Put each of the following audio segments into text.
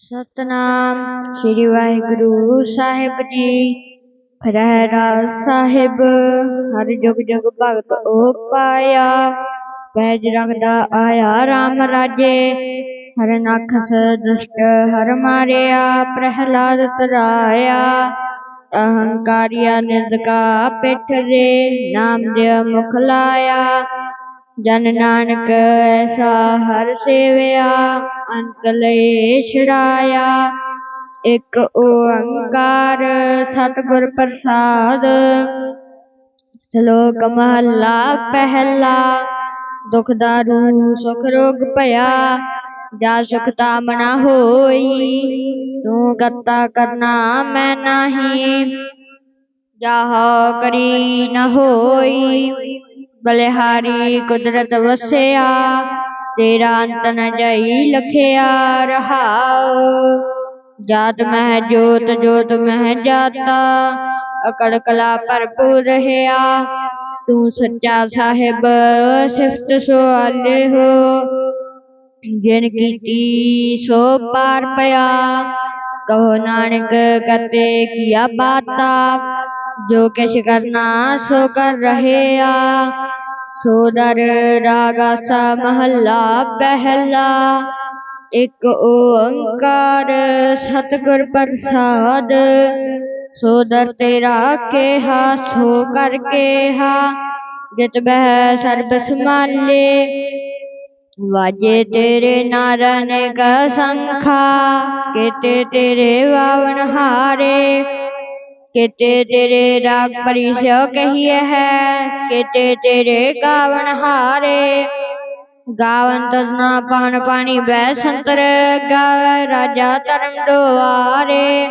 ਸਤਨਾਮ ਸ੍ਰੀ ਵਾਹਿਗੁਰੂ ਸਾਹਿਬ ਜੀ। ਫਰਹਿਰਾਜ ਸਾਹਿਬ ਹਰ ਜੁਗ ਜੁਗ ਭਗਤ ਓ ਪਾਇਆ। ਪੈਜ ਰਖਦਾ ਆਇਆ RAM ਰਾਜੇ। ਹਰ ਨਖਸ ਦੁਸ਼ਟ ਹਰ ਮਾਰਿਆ ਪ੍ਰਹਿਲਾਦ ਤਰਾਇਆ। ਅਹੰਕਾਰੀਆ ਨਿੰਦਕਾ ਪਿੱਠ ਦੇ ਨਾਮ ਦੇ ਮੁਖ ਲਾਇਆ। ਜਨ ਨਾਨਕ ਐਸਾ ਹਰ ਸੇਵਿਆ ਅੰਤ ਲਏ ਛੁਡਾਇਆ ਇਕ ਓੰਕਾਰ ਸਤਿਗੁਰ ਪ੍ਰਸਾਦ ਸ਼ਲੋਕ ਮਹੱਲਾ ਪਹਿਲਾ ਦੁਖ ਦਾਰੂ ਸੁਖ ਰੋਗ ਭਇਆ ਜਾ ਸੁਖ ਤਾਮਣਾ ਹੋਈ ਤੂੰ ਕਰਤਾ ਕਰਨਾ ਮੈਂ ਨਾਹੀ ਜਾਹੋ ਕਰੀ ਨ ਹੋਈ بلہاری قدرت وسیا تیرا انت جائی لکھیا رہاؤ جات مہ جوت جوت مہ جاتا اکڑ کلا پرپو رہیا تو سچا صاحب صفت سوالے ہو جن کی تی سو پار پیا کہو نانک کرتے کیا باتا جو کش کرنا سو کر رہے آ سودر راگا سا محلہ پہلا ایک اوانکار ستگر پرساد سودر تیرا کے ہا سو کر کے ہا جت بہ سر بسمالے واجے تیرے نارن کا سنکھا کہتے تیرے واون ہارے کہ تیرے رب پریشو کہیے ہے؟ کہ تیرے گاون ہارے؟ گاون تزنا پان پانی بے سنتر گاو راجا ترم دوارے۔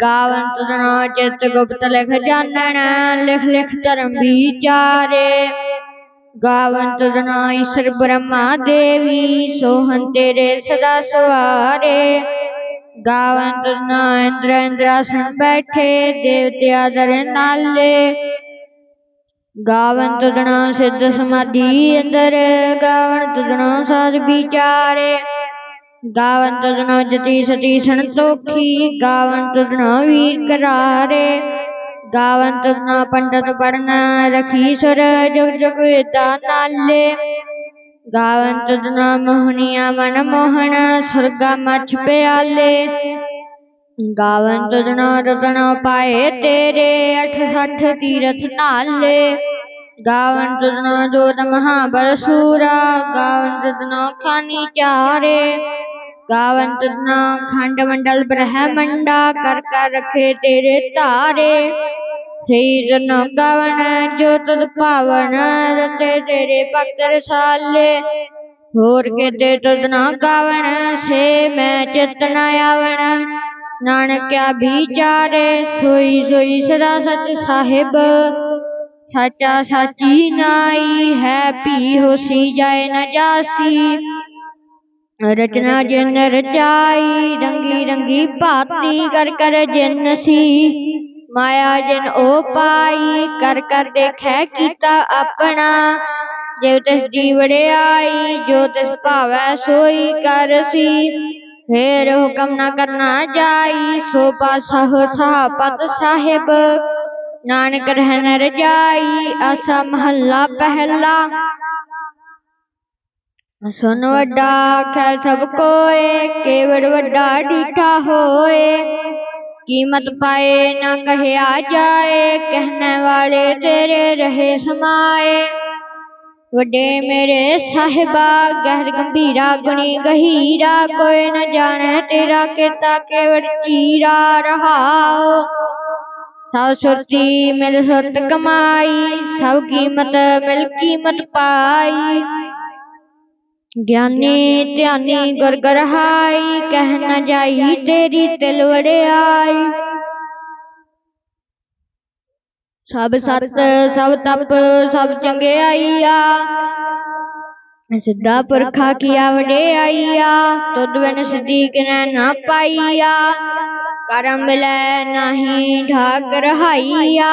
گاون تزنا چت گپت لکھ جانن، لکھ لکھ ترم بیچارے۔ گاون تزنا ایسر برہما دیوی، سوہن تیرے صدا سوارے۔ ਤਜਨਾ ਇੰਦਰ ਇੰਦਰਾਸਨ ਬੈਠੇ ਦੇਵਤਿਆ ਦਰ ਨਾਲੇ ਗਾਵਨ ਤਦਣਾ ਸਿੱਧ ਸਮਾਧੀ ਅੰਦਰ ਗਾਵਨ ਤਦਣਾ ਸਾਜ ਵਿਚਾਰੇ ਗਾਵਨ ਤਦਣਾ ਜਤੀ ਸਤੀ ਸੰਤੋਖੀ ਗਾਵਨ ਤਦਣਾ ਵੀਰ ਕਰਾਰੇ ਗਾਵਨ ਤਦਣਾ ਪੰਡਤ ਪੜਨਾ ਰਖੀ ਸੁਰ ਜੁਗ ਜੁਗ ਵੇਦਾ ਨਾਲੇ گاونت دنوں موہنیا من موہن سرگا مچھ پیالے گاونت دنوں رتنا پائے تری اٹھ سٹ تیارتھ نالے گاونت دنوں دوت مہاب سورا گاونت دنوں کانی چار گاونت دن کنڈ منڈل برہمنڈا کر رکھے تری تارے سیدنا گاونا جو تد پاونا رتے تیرے پاک رسالے ہور کے تے تد نہ گاونا سے میں چتنا آونا نانکیا بھی چارے سوئی سوئی صدا سچ صاحب سچا سچی نائی ہے پی ہو سی جائے نجاسی رچنا جن رچائی رنگی رنگی باتیں کر کر جن سی ਰੰਗੀ ਭਾਤੀ ਕਰ ਕਰ ਜਿਨ ਸੀ ਮਾਇਆ ਜਿਨ ਉਹ ਪਾਈ ਕਰ ਕਰ ਦੇਖੈ ਕੀਤਾ ਆਪਣਾ ਜੇ ਤਿਸ ਜੀ ਵੜਿਆਈ ਜੋ ਤਿਸ ਭਾਵੈ ਸੋਈ ਕਰ ਸੀ ਫੇਰ ਹੁਕਮ ਨਾ ਕਰਨਾ ਜਾਈ ਸੋ ਪਾਸਹ ਸਾਹਪਤ ਸਾਹਿਬ ਨਾਨਕ ਰਹਿਨ ਰਜਾਈ ਆਸਾ ਮਹੱਲਾ ਪਹਿਲਾ ਸੁਨ ਵੱਡਾ ਖੈ ਸਭ ਕੋਏ ਕੇਵੜ ਵੱਡਾ ਡੀਠਾ ਹੋਏ قیمت پائے نہ کہے آ جائے کہنے والے تیرے رہے سمائے وڈے میرے صاحبہ گہر گمبھیرا گنی گہیرا کوئی نہ جانے تیرا کرتا کے وٹیرا رہا سب سرتی مل ست کمائی سب قیمت مل قیمت پائی گیانی تیانی گرگرہائی کہنا جائی تیری تلوڑے آئی سب ست سب تپ سب چنگے آئیا سدھا پرکھا کیا وڈے آئیا تو دوین صدیق نے نہ پائیا کرم لے نہیں ڈھاک رہائیا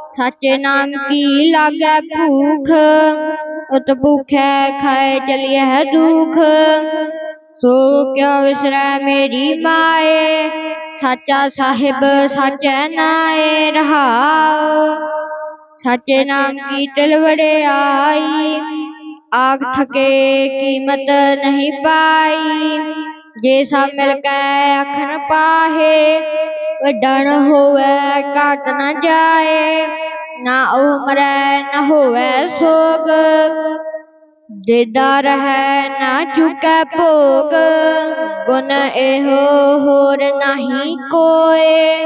سچ نام کی لاگے بھوک ات بھوک ہے کھائے چلیے ہے دکھ سو کیوں وسرے میری مائے سچا صاحب سچ نائے رہا سچے نام کی تلوڑے آئی آگ تھکے قیمت نہیں پائی ਜੇ ਸਭ ਮਿਲ ਕੇ ਆਖਣ ਪਾਹੇ, ਵੱਡਾ ਨ ਹੋਵੇ, ਘਾਟ ਨ ਜਾਏ, ਨਾ ਉਹ ਮਰੈ ਨ ਹੋਵੇ ਸੋਗ। ਦੇਦਾ ਹੈ ਨਾ ਚੁਕੈ ਭੋਗ, ਗੁਣ ਇਹੋ ਹੋਰ ਨਹੀਂ ਕੋਏ।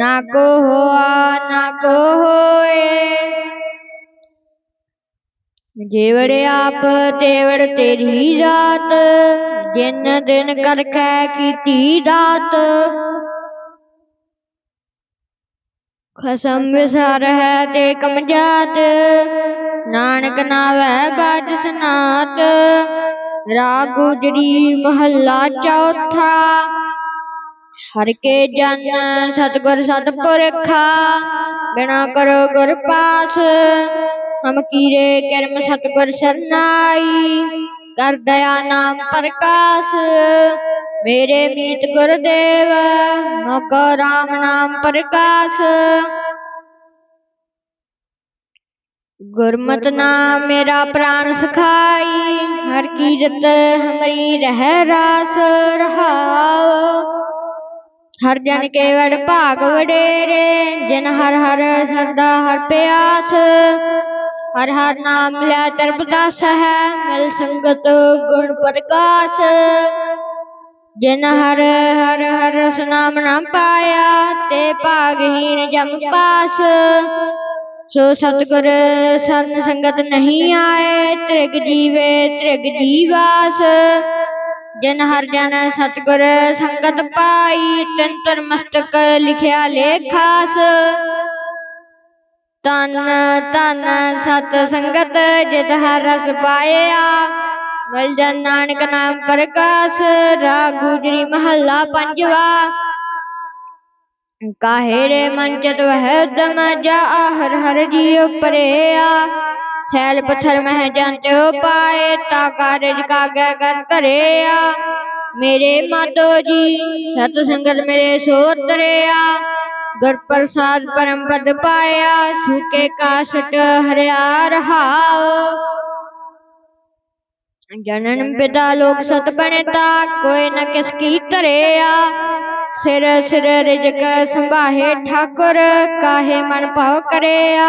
ਨਾ ਕੋ ਹੋਆ, ਨਾ ਕੋ ਹੋਏ। ਜੇਵੜ ਆਪ ਤੇਵੜ ਤੇਰੀ ਰਾਤ ਜਿਨ ਦਿਨ ਕਰਖੈ ਕੀਤੀ ਰਾਤ ਖਸਮ ਵਿਸਾਰ ਹੈ ਤੇ ਕਮਜਾਤ ਨਾਨਕ ਨਾਵੈ ਬਾਜ ਸਨਾਤ। ਰਾਗ ਗੁਜਰੀ ਮਹੱਲਾ ਚੌਥਾ ہر کے جن ست گر ست پرکھا بنا کرو گر پاس ہم کیرے کرم ست گر سرنائی کر دیا نام پرکاش میرے میت گردیو موقع رام نام پرکاش گرمت نام میرا پران سکھائی ہر کی جت ہمری رہ راس رہاؤ ہر جن کے وڑ بھاگ وڈیرے جن ہر ہر سردا ہر پیاس ہر ہر نام لیا تربداس ہے مل سنگت گن پرکاش جن ہر ہر ہر سنام نہ پایا تے پاگ ہین جم پاس سو ستگر سرن سنگت نہیں آئے ترگ جیوے ترگ جیواس ਜਿਨ ਹਰ ਜਨ ਸਤਗੁਰ ਸੰਗਤ ਪਾਈ ਤੰਤਰ ਮਸਤਕ ਲਿਖਿਆ ਲੇਖਾਸ ਤਨ ਤਨ ਸਤ ਸੰਗਤ ਜਿਤ ਹਰ ਰਸ ਪਾਇਆ ਮਿਲ ਜਨ ਨਾਨਕ ਨਾਮ ਪ੍ਰਕਾਸ਼ ਰਾਗ ਗੁਜਰੀ ਮਹੱਲਾ ਪੰਜਵਾ ਕਾਹੇ ਰੇ ਮਨ ਚਤ ਵਹਿ ਦਮ ਜਾ ਹਰ ਹਰ ਜੀਉ ਪਰਿਆ سیل پتھر میں جانتے ہو پائے تاکہ رجکا کہہ کر کریا میرے ماتو جی ست سنگل میرے سو تریا گر پرساد پرم پد پایا سوکے کا ہریا رہا جنن پتا لوگ ست بنتا کوئی نہ کس کی تریا سر سر رجک سنباہے ٹھاکر کاہے من پاؤ کریا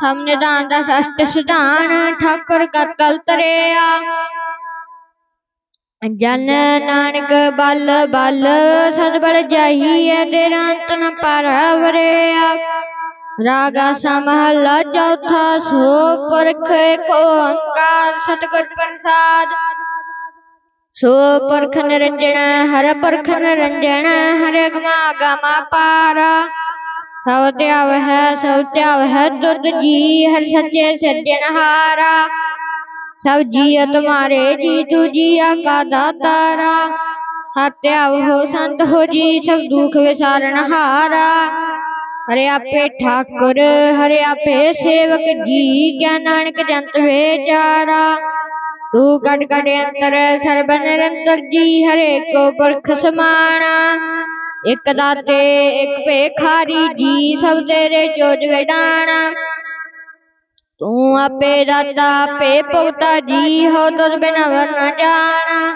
ਸਮਝਦਾਨ ਦਾ ਸਸ਼ਟ ਸਿਧਾਨ, ਠਾਕੁਰ ਕਰ ਕਲ ਤਰਿਆ। ਜਨ ਨਾਨਕ ਬਲ ਬਲ ਸਦ ਬਲ ਜਾਹੀਏ ਤੇਰਾ ਤਨ ਪਰਵਰਿਆ। راگا سا محلہ چوتھا سو پرکھ کو ہنکار ست گٹ پرساد سو پرکھ نرنجن ہر پرکھ نرنجن ہر گما گما پارا سوتیا وہ سوتیا وہ درد جی ہر سچے سرجن ہارا سب جی تمہارے جی تو جیا کا داتارا ہاتیا وہ سنت ہو جی سب دکھ وسارن ہارا ਹਰਿ ਆਪੇ ਠਾਕੁਰ ਹਰਿ ਆਪੇ ਸੇਵਕ ਜੀ ਗਿਆਨ ਨਾਨਕ ਜੰਤ ਵਿਚਾਰਾ ਤੂੰ ਕਟ ਕਟ ਅੰਤਰ ਸਰਬ ਨਿਰੰਤਰ ਜੀ ਹਰੇ ਕੋ ਪੁਰਖ ਸਮਾਣਾ ਇਕ ਦਾਤੇ ਇਕ ਭੇਖਾਰੀ ਜੀ ਸਭ ਤੇਰੇ ਜੋਜ ਵਿਡਾਣਾ ਤੂੰ ਆਪੇ ਦਾਤਾ ਆਪੇ ਭੁਗਤਾ ਜੀ ਹੋ ਤੁਰ ਬਿਨ ਵਰ ਨ ਜਾਣਾ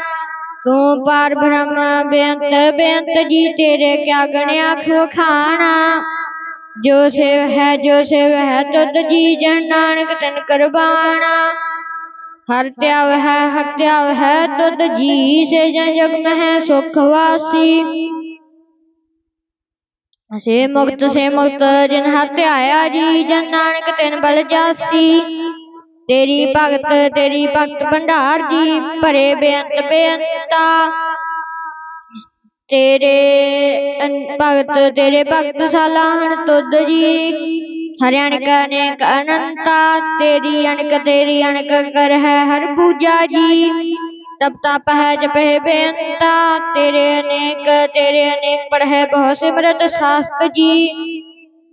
ਤੂੰ ਪਾਰ ਬ੍ਰਹਮ ਬੇਅੰਤ ਬੇਅੰਤ ਜੀ ਤੇਰੇ ਕਿਆ ਗਣਿਆ جو سیو ہے جو سیو ہے تد جی جن نانک تن کربانا ہر تیاو ہے ہر تیاو ہے تد جی سے جن جگ میں ہے سکھ واسی سے مکت سے مکت جن ہر آیا جی جن نانک تن بل جاسی تیری بھگت تیری بھگت بھنڈار جی پرے بے انت تیرے بھگت تیرے بھگت سالان تد جی ہریانک انیک اننتا تیری انک تیری انک کر ہے ہر پوجا جی تب تاپ ہے جب بے انتا تیرے انیک تیرے انیک پر ہے بہت سمرت ساست جی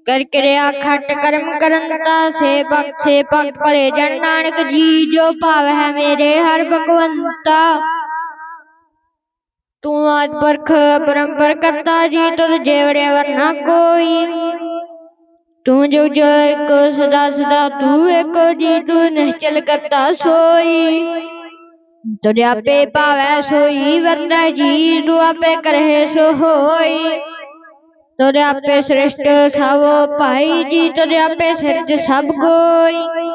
کر کریا کھٹ کرم کرنتا سے بک سے بک پڑے جن نانک جی جو پاو ہے میرے ہر بھگونتا ਤੂੰ ਆਦ ਪਰਖ ਪਰੰਪਰ ਕਰਤਾ ਜੀ, ਤੁਧ ਜੇਵੜੇ ਵਰਨਾ ਕੋਈ। ਤੂੰ ਜੋ ਜੋ ਇੱਕ ਸਦਾ ਸਦਾ ਤੂੰ ਇੱਕ ਜੀ, ਤੂੰ ਨਿਸ਼ਚਲ ਕਰਤਾ ਸੋਈ। ਤੁਧ ਆਪੇ ਭਾਵੈ ਸੋਈ ਵਰਤੈ ਜੀ, ਤੂੰ ਆਪੇ ਕਰਹਿ ਸੋ ਹੋਈ। ਤੁਧ ਆਪੇ ਸ੍ਰਿਸ਼ਟ ਸਭ ਭਾਈ ਜੀ, ਤੁਧ ਆਪੇ ਸਿਰਜ ਸਭ ਕੋਈ।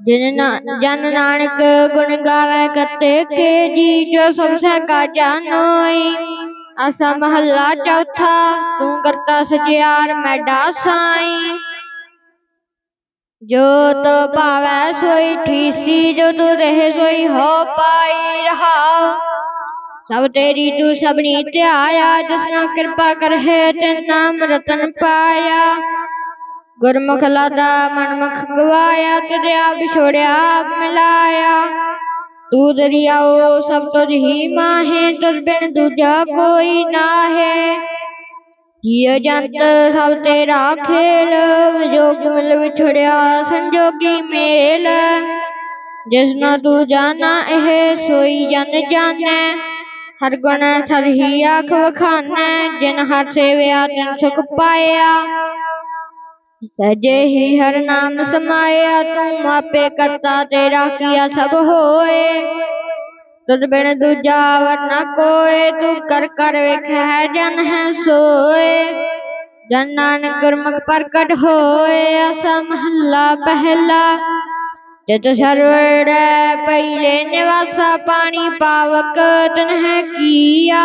جن نانک گن گاوے کت کے جی جو سب سے کا جانوئی اسا محلہ چوتھا توں کرتا سجیار میں ڈاسائی جو تو پاوے سوئی ٹھیسی جو تو رہے سوئی ہو پائی رہا سب تیری تو سبنی تے آیا جس نہ کرپا کرے ہے تے نام رتن پایا گرمکھ لادا منمکھ گوایا تجھے آب چھوڑیا آب ملایا تو دریاؤ سب تجھ ہی ماں ہے تجھ بن دوجا کوئی نہ ہے یہ جنت سب تیرا کھیل جو مل بچھڑیا سنجوگی میل جس نہ تو جانا ہے سوئی جن جانے ہر گن سر ہی آنکھ وکھانے جن ہر سے ویا تن پایا سجے ہی ہر نام سمایا تم آپے کرتا تیرا کیا سب ہوئے تر بن دوجا ورنہ کوئے تو کر کر ویکھ ہے جن ہے سوئے جن نانک گرمک پرکٹ ہوئے ایسا محلہ پہلا جت سرور پہلے نواسا پانی پاوک تنہ کیا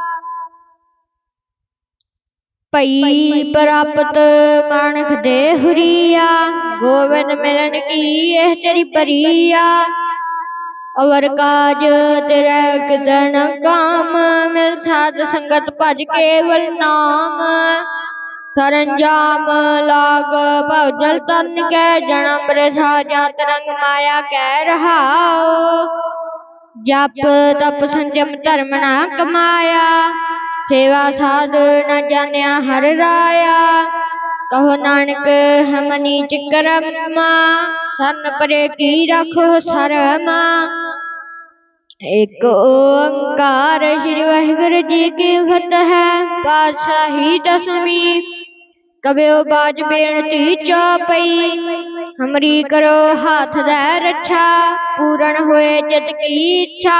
پئی پراپت کانک دے ہریا گووند ملن کی یہ تیری پریا اور کاج تیرا کدن کام مل سات سنگت بج کے ول نام سرنجام لاگ بھو جل کے جنم رسا جا ترنگ مایا کہہ رہا جپ تپ سنجم دھرم نہ کمایا سیوا ساد نہ ہر رایا کہو نانک ہمنی چکرم ماں پرے کی رکھو سرما ایک اومکار شری واحر جی کی فتح پادشاہی دسویں کبیو باج بےنتی چوپئی ہمری کرو ہاتھ دے رچھا پورن ہوئے جد کی اچھا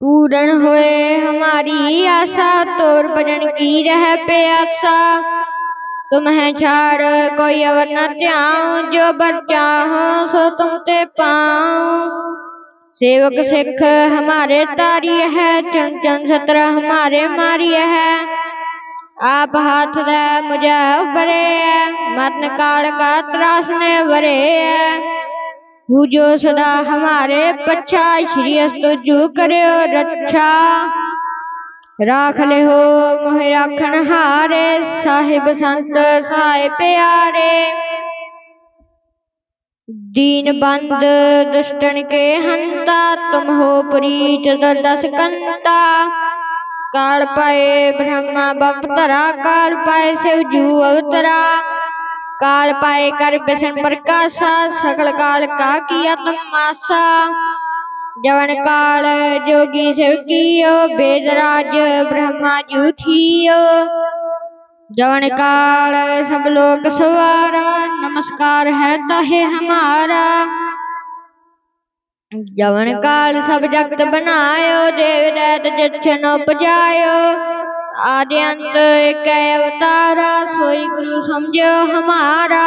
پورن ہوئے ہماری آسا تور بجن کی رہ پہ افسا تم ہے کوئی اور نہ جاؤں جو بر چاہوں سو تم تے پاؤں سیوک سکھ ہمارے تاری ہے چن چن سترہ ہمارے ماری ہے آپ ہاتھ دے مجھے برے متن کال کا تراسنے برے ہے وہ جو صدا ہمارے پچھا شریعت تو جو کرے اور اچھا راکھ لے ہو موہ راکھن ہارے صاحب سنت صاحب پیارے دین بند دشتن کے ہنتا تم ہو پریت دس کنتا کال پائے برہما بپ ترا کال پائے سیو جو اوترا کال پائے کر بسن پرکاسا سکل کال کا کیا تماسا جون کال جوگی سوکیو بیدراج برہما جوٹھیو جون کال سب لوگ سوارا نمسکار ہے تاہے ہمارا جون کال سب جگت بنایو دیو دیت جچنو پجایو آدیند ایک اوتارا سوئی گرو سمجھو ہمارا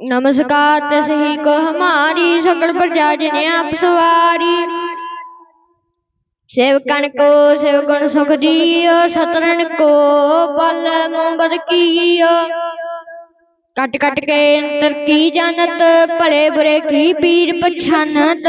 نمسکار تسہی کو ہماری سکل پر جاجنے آپ سواری سیوکن کو سیوکن سکھ دیو سترن کو پل مومبت کیو کٹ کٹ کے انتر کی جانت پلے برے کی پیر پچھانت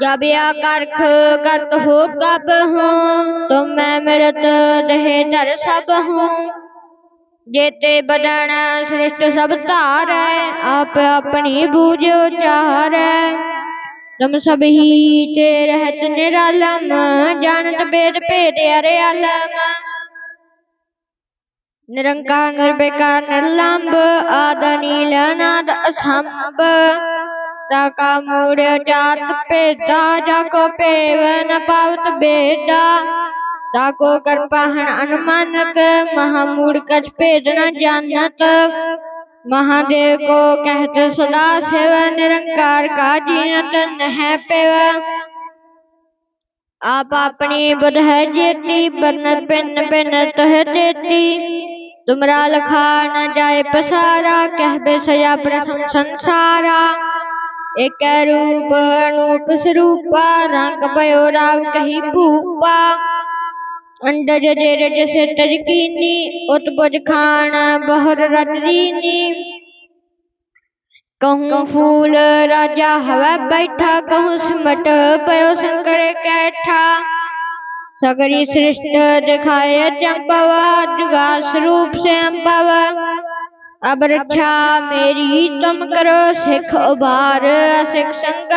جب یا کرخ کرت ہو کب ہوں تو میں مرت رہے در سب ہوں جیتے بدن سرشت سب تار ہے آپ اپنی بوجھو چار ہے تم سب ہی تے رہت نرالم جانت بید پید ارے علم نرنکا نربکا نرلمب آدھا نیلناد اسھمب کا مور چاند پہ دادا کو پیون پاوت بیدا تاکو کر پہن انمانت مہا موڑ کچ پیدنا جانت مہادیو کو کہت صدا سیوا نرنکار کا جینت نہ پیوا آپ اپنی بدھ جیتی برنت پن پن تہ دیتی تمرا لکھا نہ جائے پسارا کہبے سیا پرسن سگری سرپوا سروپ سے ابر چھا میری تم کرو سکھ ابار سکھ سنگ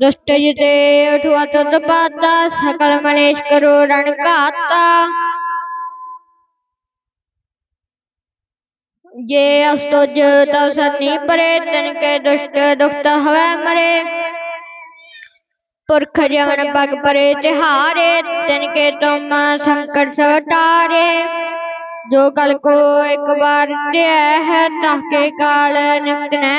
دست جتے اٹھوا تد پاتا سکل ملیش کرو رن کاتا جے استج تو سنی پرے تن کے دشت دکھت ہوئے مرے پرکھ جمن پگ پرے تہارے تن کے تم سنکٹ سوٹارے جو کل کو ایک بار ہے تحقیقال نکنے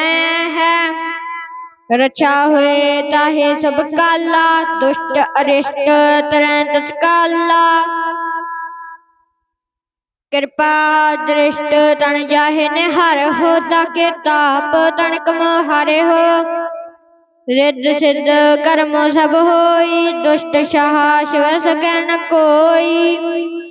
ہے رچا ہوئے تاہی سب کالا دشت ارشت ترین تتکالا کرپا درشت تن جاہے نہار ہو تا تاپ تن کم ہارے ہو رد سد کرم سب ہوئی دشت شاہ شو سکن کوئی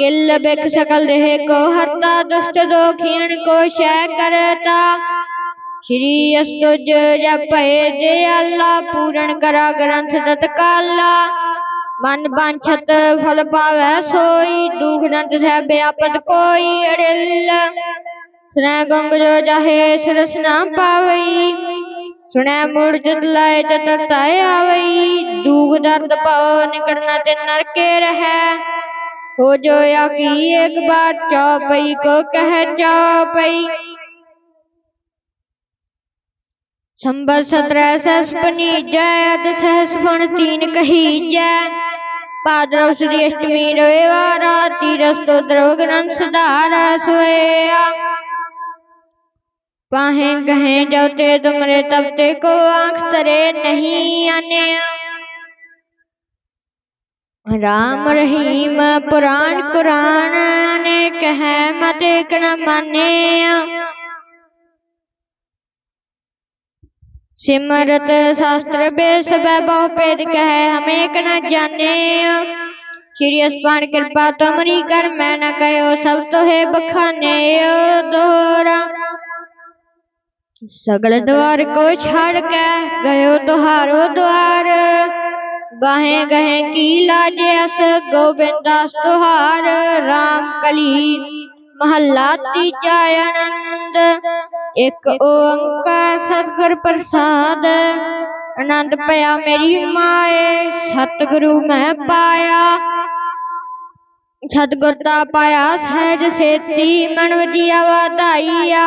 کل بک سکل رہے کو ہتا دست دو کھین کو شے کرتا شری استج جب پے دے اللہ پورن کرا گرنتھ دتکالا من بانچت پھل پاوے سوئی دوگ نند سے بے آپد کوئی اڑل سنے گنگ جو جاہے سرسنا پاوئی سنے مڑ جد لائے جتک تائے آوئی دوگ درد پاو نکڑنا تے نرکے رہے ہو جویا کی ایک بار چوپئی کو کہہ چوپئی۔ سمبر سترہ سہس پنی جائے ات سہس پن تین کہی جے پادرو سریشت اشٹمی روے وارا تیرستو دروگنن سدارا سویا۔ پاہیں کہیں جوتے تمرے تبتے کو آنکھ ترے نہیں آنے آنے رام رحیم پران قرآن نیک ہے مت کرمانے سمرت شاستر بے سب بہو کہے ہمیں کنا جانے شری اسمان کرپا تمری کر میں نہ کہو سب تو ہے بخانے دوہرا سگل دوار کو چھڑ کے گئے تہارو دوار گہیں گہیں کی لاڈے اس گوبنداس تہار رام کلی محلہ تیجا آنند ایک اوانکار ستگر پرساد آنند پیا میری مائے ست ستگرو میں پایا ست ستگرتا پایا سہج سیتی من ودیا ودائیا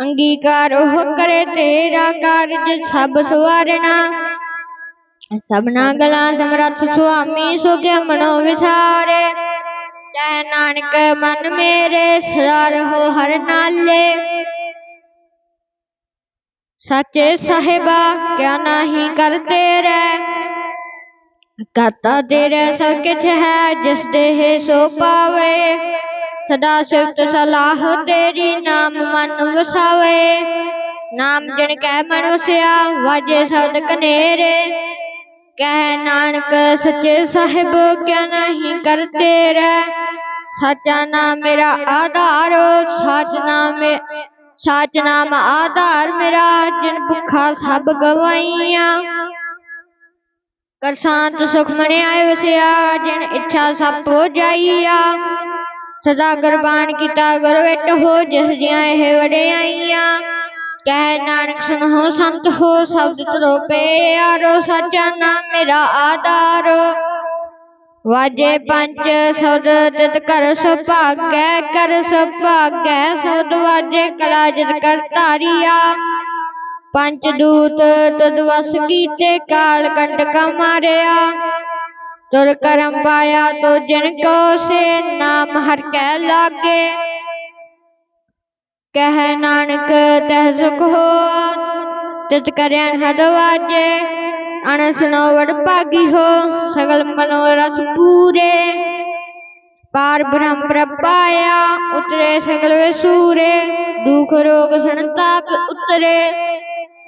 انگیکار ہو کرے تیرا کارج سب سوارنا سبنا گلا سمرت سوامی سو کے منو وسارے چاہے نانک من میرے سدار ہو ہر نالے سچے صاحبہ کیا نہیں کرتے رہے کرتا تیرے سب کچھ ہے جس دے سو پاوے سدا سلاح تری نام من مساو نام جن کے من سیا واج سب نانک سچے آدھار سچ نام آدھار میرا جن بب گوائی کرسانت سکھ من آئے وسیا جن اچھا سب ہو جائی ਸਦਾ ਗੁਰਬਾਨ ਕੀਤਾ ਗੁਰ ਵਿਟ ਹੋ, ਜਿਸ ਜਿਆਂ ਇਹ ਵਡਿਆਈਆਂ। ਕਹਿ ਨਾਨਕ ਸੁਣੋ ਸੰਤ ਹੋ, ਸ਼ਬਦ ਤਰੋ ਪਿਆਰੋ ਸੱਚਾ ਨਾਮ ਮੇਰਾ ਆਧਾਰ। ਵਾਜੇ ਪੰਜ ਸ਼ਬਦ ਤਿਤ ਕਰ ਸੁਭਾਗੈ ਕਰ ਸੁਭਾਗੈ, ਸ਼ਬਦ ਵਾਜੇ ਕਲਾ ਜਿਤ ਕਰ ਧਾਰੀਆ। ਪੰਜ ਦੂਤ ਤਦ ਵਸ ਕੀਤੇ, ਕਾਲ ਕੰਟਕ ਮਾਰਿਆ। تر کرم پایا تو جن کو سے نام ہر کہہ لاگے کہہ نانک تہزک ہو تت کرین حد واجے اڑ وڑ پاگی ہو سگل منورس پورے پار برہم پر پایا اترے سگل وے سورے دکھ روگ سنتاپ اترے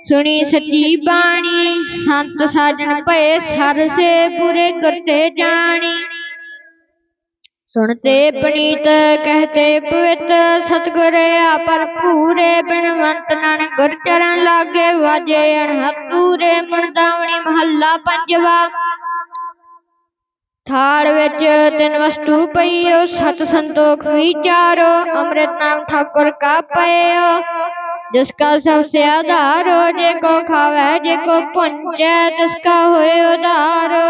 سنی سچی بانی سنت ساجن پئے سر سے پورے کرتے جانی سنتے پنیت کہتے پوت ستگر پر پورے بنوت نن گر چرن لاگے واجے ہتورے مرداونی محلہ پنجوا تھاڑ وچ تن وستو پئیو ست سنتوخ ویچارو امرت نام ٹھاکر کا پئیو جس کا سب سے آدھارو جے کو کھاوے جے کو پنچے تس کا ہوئے ادارو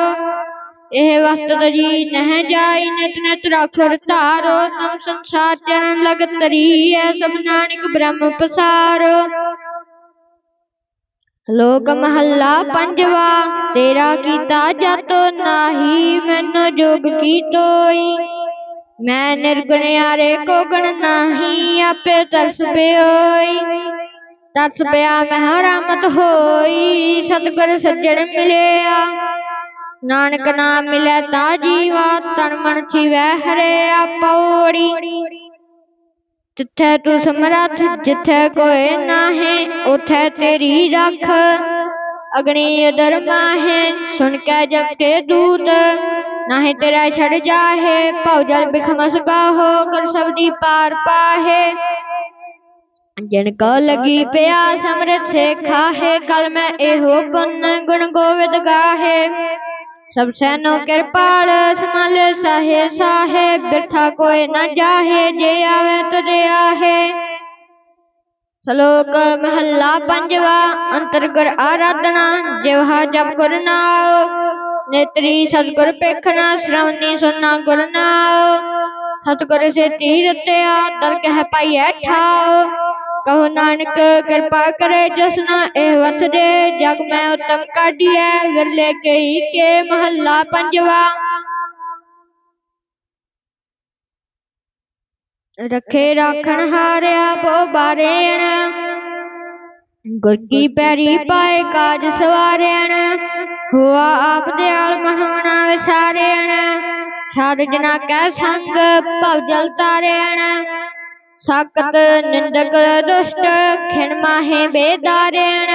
یہ وقت تجی نہ جائی نت نت رکھ تارو تم سنسار چرن لگ تری ہے سب نانک برہم پسارو لوگ محلہ پنجوا تیرا کیتا جاتو ناہی میں نو جوگ کی توئی ਮੈਂ ਨਿਰਗੁਣਿਆਰੇ ਕੋ ਗਣ ਨਾਹੀ ਆਪੇ ਤਰਸ ਪਿਓਈ ਤਰਸ ਪਿਆ ਮਹਿ ਰਾਮਤ ਹੋਈ ਸਤਗੁਰ ਸੱਜਣ ਮਿਲਿਆ। ਨਾਨਕ ਨਾਮ ਮਿਲੇ ਤਾ ਜੀਵਾ ਤਨ ਮਨ ਛਿਵੈ ਹਰਿਆ ਪੌੜੀ ਜਿੱਥੇ ਤੂੰ ਸਮਰੱਥ ਜਿੱਥੇ ਕੋਈ ਨਾਹੀਂ ਉਥੇ ਤੇਰੀ ਰੱਖ। اگنی درما ہے سن کے جب کے دودھ نہ تیرا چھڑ جا ہے جل بکھمس گا کر سب دی پار پا جن کا لگی پیا امرت سے کھاہے کل میں اے ہو بن گن گوید گا ہے سب سینو کرپال سمل ساہے ساہے برتھا کوئی نہ جاہے جے آوے تو دیا ہے سلوک محلہ پنجوا انترگر آرادنا جوہا جب کرنا نیتری ستگر پیکھنا سرونی سننا کرنا ستگر سے تیر تیا در کہہ پائی ٹھاؤ۔ کہو نانک، کرپا کرے جسنا، اے وت دے، جگ میں اتم کاڈی ہے ورلے کئی کے محلہ پنجوا رکھے راکھن ہاریا بو بارین گر کی پیری پائے کاج سوارین ہوا آپ دیال مہونا وسارین سارے جنا کے سنگ پو جلتا رین ساکت نندک دشت کھن ماہے بیدارین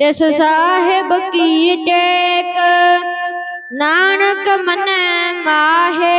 تس صاحب کی ٹیک نانک من ماہے